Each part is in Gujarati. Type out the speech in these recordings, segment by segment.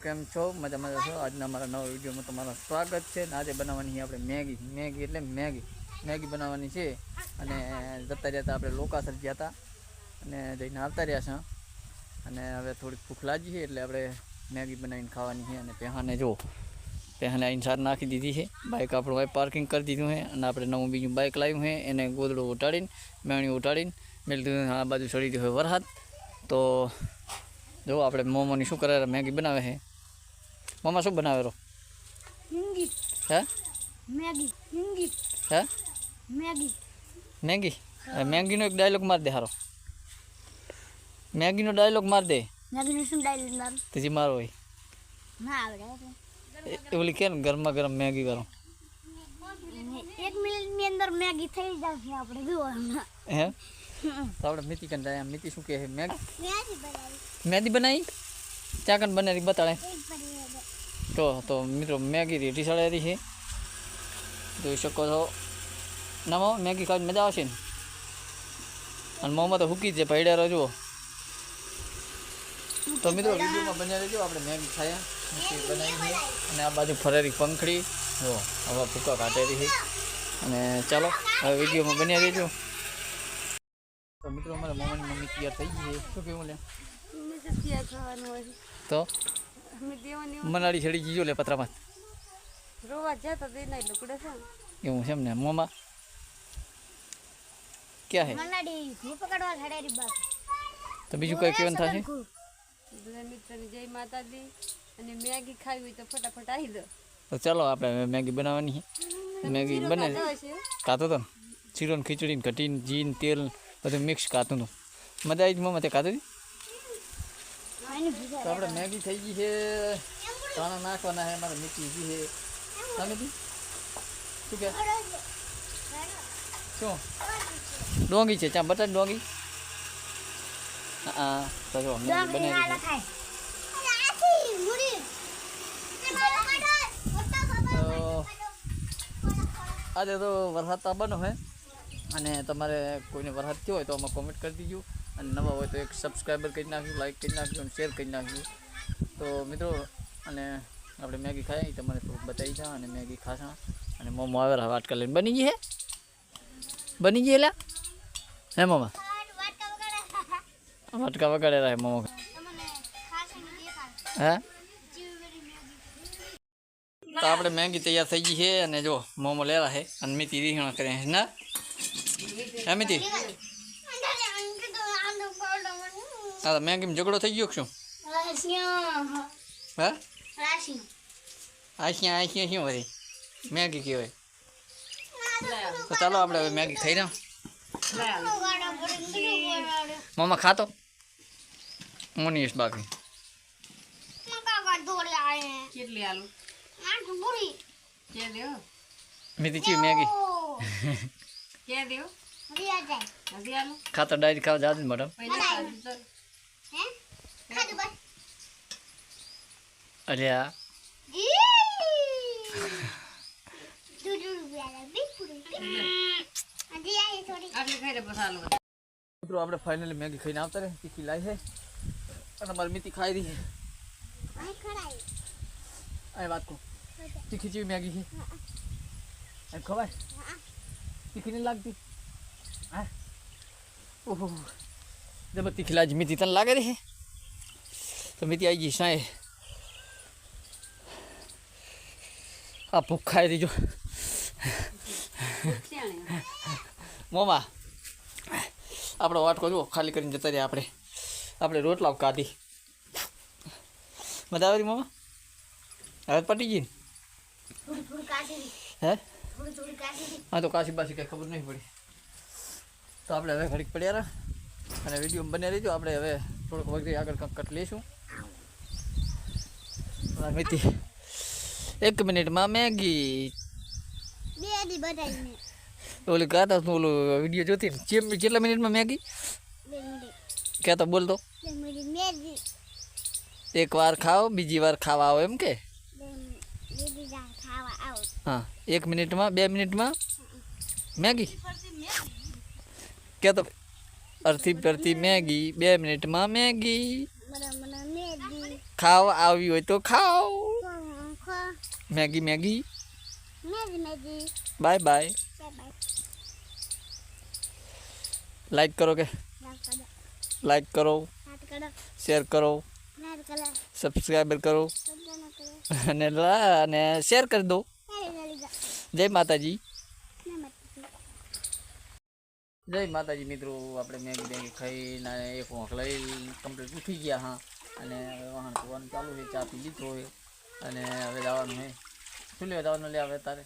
કેમ છો? મજા મજા છો? આજના અમારા નવા વિડીયોમાં તમારું સ્વાગત છે. ને આજે બનાવવાની છે આપણે મેગી. મેગી એટલે મેગી. મેગી બનાવવાની છે. અને જતા હતા આપણે લોકાસર ગયા હતા. અને જઈને આવતા રહ્યા છે. અને હવે થોડીક ભૂખ લાગી છે એટલે આપણે મેગી બનાવીને ખાવાની છે. અને પહેહાને જો પહેહાને આઈને સાર નાખી દીધી છે. બાઇક આપણું ભાઈ પાર્કિંગ કરી દીધું છે. અને આપણે નવું બીજું બાઇક લાવ્યું છે. એને ગોદડું ઉટાડીને મેણી ઉટાડીને મેળ દીધું આ બાજુ ચડી દીધું વરસાદ. તો જો, આપણે મોમોની શું કરે મેગી બનાવે છે. મમ્મા શું બનાવેલો? હિંગી. હે? મેગી. હિંગી. હે? મેગી. મેગી? મેગીનો એક ડાયલોગ માર દે હારો. મેગીનો ડાયલોગ માર દે. મેગીનું શું ડાયલોગ મારું? તેથી મારો હોય. ના આવડે ઓલી કે ને ગરમા ગરમ મેગી કરો. એક મિનિટની અંદર મેગી થઈ જશે આપણે જુઓ હે? તો આપણે મિતિ કન જાય મિતિ શું કહે છે? મેગ? મેગી બનાવી. મેદી બનાવી? ચાકન બનાવી બતાડે. એક તો તો મિત્રો મેગી રેટી સળેરી છે. જોઈ શકો છો. ના મામા મેગી ખાવાની મજા આવશે ને? અને મોમાં તો હુકી જ છે રહો જુઓ. તો મિત્રો વિડીયોમાં બન્યા રહેજો. આપણે મેગી ખાયા બનાવી અને આ બાજુ ફરેરી પંખડી. જો હવે ભૂકા કાઢેલી છે. અને ચાલો હવે વિડીયોમાં બન્યા રહેજો. તો મિત્રો અમારા મોમાની મમ્મી તૈયાર થઈ ગઈ છે. શું કેવું લે? તો? દેવાની છેડી જીજો લે પતરામાં. રોવા જતા દે નહીં લુકડે છે એવું છે ને મોમાં? ક્યાં હે? મનાળી હું પકડવા ખડેરી બાપ તો બીજું કઈ કેવું થશે? મિત્રોને જય માતાજી. અને મેગી ખાવી હોય તો ફટાફટ આવી દો. તો ચાલો આપણે મેગી બનાવવાની છે. મેગી બને કાતો તો ચીરો શીરો ને. ખીચડી ને કઢી ને ઘી ને તેલ બધું મિક્સ કાતું હતું મજા આવી જ મમ્મા તે કાતું તો આપણે મેગી થઈ ગઈ છે. દાણા નાખવાના છે મારે મીઠી ગઈ છે. તમે દી શું કે? શું? ડોંગી છે ચા બટાટ ડોંગી? હા તો જો મેગી બનાવી. તો આજે તો વરસાદ આવવાનો હોય અને તમારે કોઈને વરસાદ થયો હોય તો આમાં કોમેન્ટ કરી દીજો. અને નવા હોય તો એક સબસ્ક્રાઈબર કરી નાખજો લાઈક કરી નાખજો અને શેર કરી નાખજો. તો મિત્રો, અને આપણે મેગી ખાઈ તમને થોડુંક બતાવી જા અને મેગી ખાશા અને મોમો આવેલા વાટકા લઈને બની ગઈ હે? બની ગઈ એલા? હે મોમા? વાટકા વગાડેલા હે મોમો. હે? તો આપણે મેગી તૈયાર થઈ ગઈ છે અને જો મોમો લેવા છે અને મીતી રીહણા કરે છે. ના? હે મીતી? હા તો મેગીમાં ઝઘડો થઈ ગયો શું? હા? આશિયા આશિયા શું વરી મેગી કહેવાય. તો ચાલો આપણે હવે મેગી ખાઈ રહ્યા મોમા ખાતો? મોનીશ બાકી. મીતી ચી મેગી? કે દેવો નથી આલુ ખાતો ડાયરી ખાવા જાત મેડમ. અરે આ. મિત્રો આપણે ફાઇનલી મેગી ખાઈને આવતા રહે તીખી લાવી છે અને મારી મીતી ખાઈ રહી છે આ વાત કહું. તીખી જેવી મેગી છે એમ ખવાય? તીખી નહીં લાગતી? હા ઓહો. જબર તીખી લાગી મીતી તને લાગે રે તો મેથી આવી ગઈ સાંય આ ભૂખ ખાઈ દીજો મોમા આપણો વાટકો જુઓ ખાલી કરીને જતા રહ્યા આપણે. આપણે રોટલા કાઢી. મજા આવે મોમા? હવે પટી ગઈ હે? હા તો કાશી બાસી કંઈ ખબર નહીં પડી. તો આપણે હવે ઘડીક પડ્યા રહ્યા અને વીડિયો બને રહીજો. આપણે હવે થોડોક વખતે આગળ કટ લઈશું. આ એક મિનિટમાં મેગી. ઓલી કહેતા તું ઓલું વીડિયો જોતી ને? કેટલા મિનિટમાં મેગી? કહેતો બોલતો એક વાર ખાઓ બીજી વાર ખાવા આવો એમ કે? હા એક મિનિટમાં બે મિનિટમાં. મેગી. કહેતો અરથી પરથી મેગી, બે મિનિટમાં મેગી. ખાવ, આવી હોય તો ખાઓ Maggi Maggi. Bye bye. Like કરો કે? લાઈક કરો. શેર કરો. સબસ્ક્રાઈબર કરો. અને અને શેર કરી દો. જય માતાજી. જય માતાજી મિત્રો આપણે મેગી બેગી ખાઈને એક વોંખ લઈ કમ્પ્લીટ ઉઠી ગયા હા. અને હવે વાહન ધોવાનું ચાલુ છે ચા પી લીધો હોય અને હવે જવાનું છે. શું લેવા જવાનું લે હવે તારે?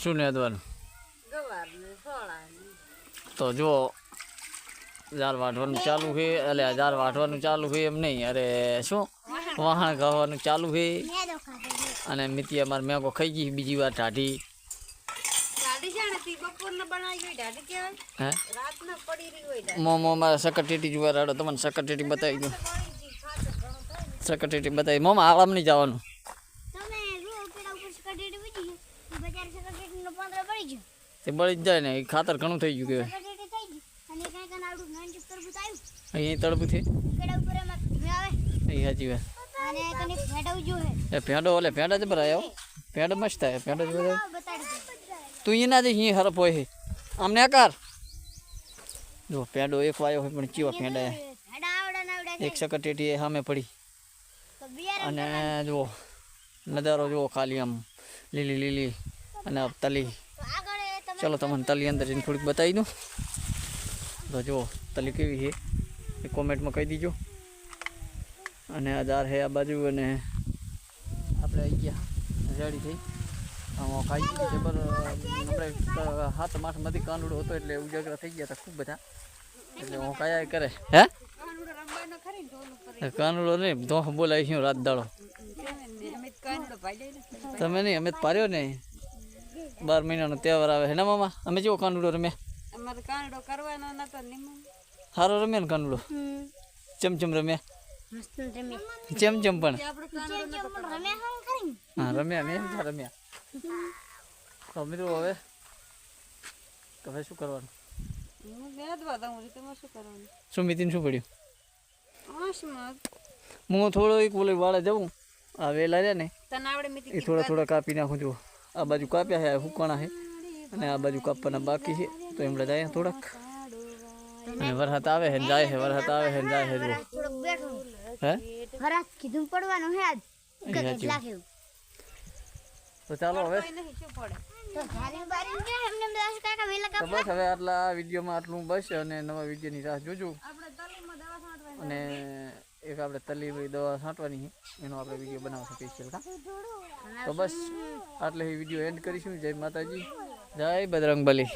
શું લેવા જવાનું? તો જો ઝાર વાઢવાનું ચાલુ છે એટલે ઝાર વાઢવાનું ચાલુ છે એમ નહીં. અરે શું? વાહણ ગાવાનું ચાલુ છે. અને મિતી અમારે મેગો ખાઈ ગઈ બીજી વાર ટાઢી મોમો મારે સકરટેટી જોવા રાડો તમને સકરટેટી બતાવી દઉં. સકરટેટી બતાવી મોમાં આરામ નહીં જવાનું. તે બળી જ જાય ને એ ખાતર ઘણું થઈ ગયું કહેવાય. અહીં તળપું છે. એ સાચી વાત. એ ભેંડો ઓલે ભેંડા જ ભરાય. આવો મસ્ત થાય ભેંડો જ બધા તું અહીંયા જ અહીં હરફ હોય છે આમને આકાર જો પેડો એક વાયો હોય પણ ચીવા પેંડા એક સકરટેટી એ સામે પડી. અને જુઓ નજારો જુઓ ખાલી આમ લીલી લીલી અને તલી. ચલો તમને તલી અંદર જઈને થોડીક બતાવી દઉં. તો જુઓ તલી કેવી છે? એ કોમેન્ટમાં કહી દીજો. અને આધાર હે છે આ બાજુ અને આપણે આવી ગયા રેડી થઈ. ખાઈ છે. આપણે હાથ માથમાંથી કાનુડો હતો એટલે ઉજાગરા થઈ ગયા હતા ખૂબ બધા. એટલે હું કયા કરે. હે? કાનુડો નહીં તો બોલાવી છું રાત દાડો. તમે નહીં અમે તો પાર્યો ને બાર મહિનાનો તહેવાર આવે હે ને મામા? અમે જેવો કાનુડો કરવાનો સારો રમે ને કાનુડો? ચમચમ રમ્યા ચમચમ પણ. રમ્યા મેં રમ્યા. તો મિત્રો હવે તમે હવે શું કરવાનું? હું મેદવા દઉં છું તમારે શું કરવાનું? સુમિતિને શું પડ્યું? હું થોડો એક વાળે જવું આ વેલા રહ્યા ને એ થોડા થોડા કાપી નાખું છું આ બાજુ કાપ્યા છે આ હુકાણા છે અને આ બાજુ કાપવાના બાકી છે તો એમણે જાય થોડાક. અને વરસાદ આવે છે જાય છે વરસાદ આવે છે જાય છે જુઓ. હે? કીધું પડવાનું હે આજ. તો ચાલો હવે બસ હવે આટલા વિડીયોમાં આટલું બસ અને નવા વિડીયોની રાહ જોજો. આપણે તલીમાં દવા છાંટવાની અને એક આપણે તલી દવા છાંટવાની છે. એનો આપણે વીડિયો બનાવશું સ્પેશિયલ કા તો બસ આટલે વીડિયો એન્ડ કરીશું. જય માતાજી. જય બજરંગ બલી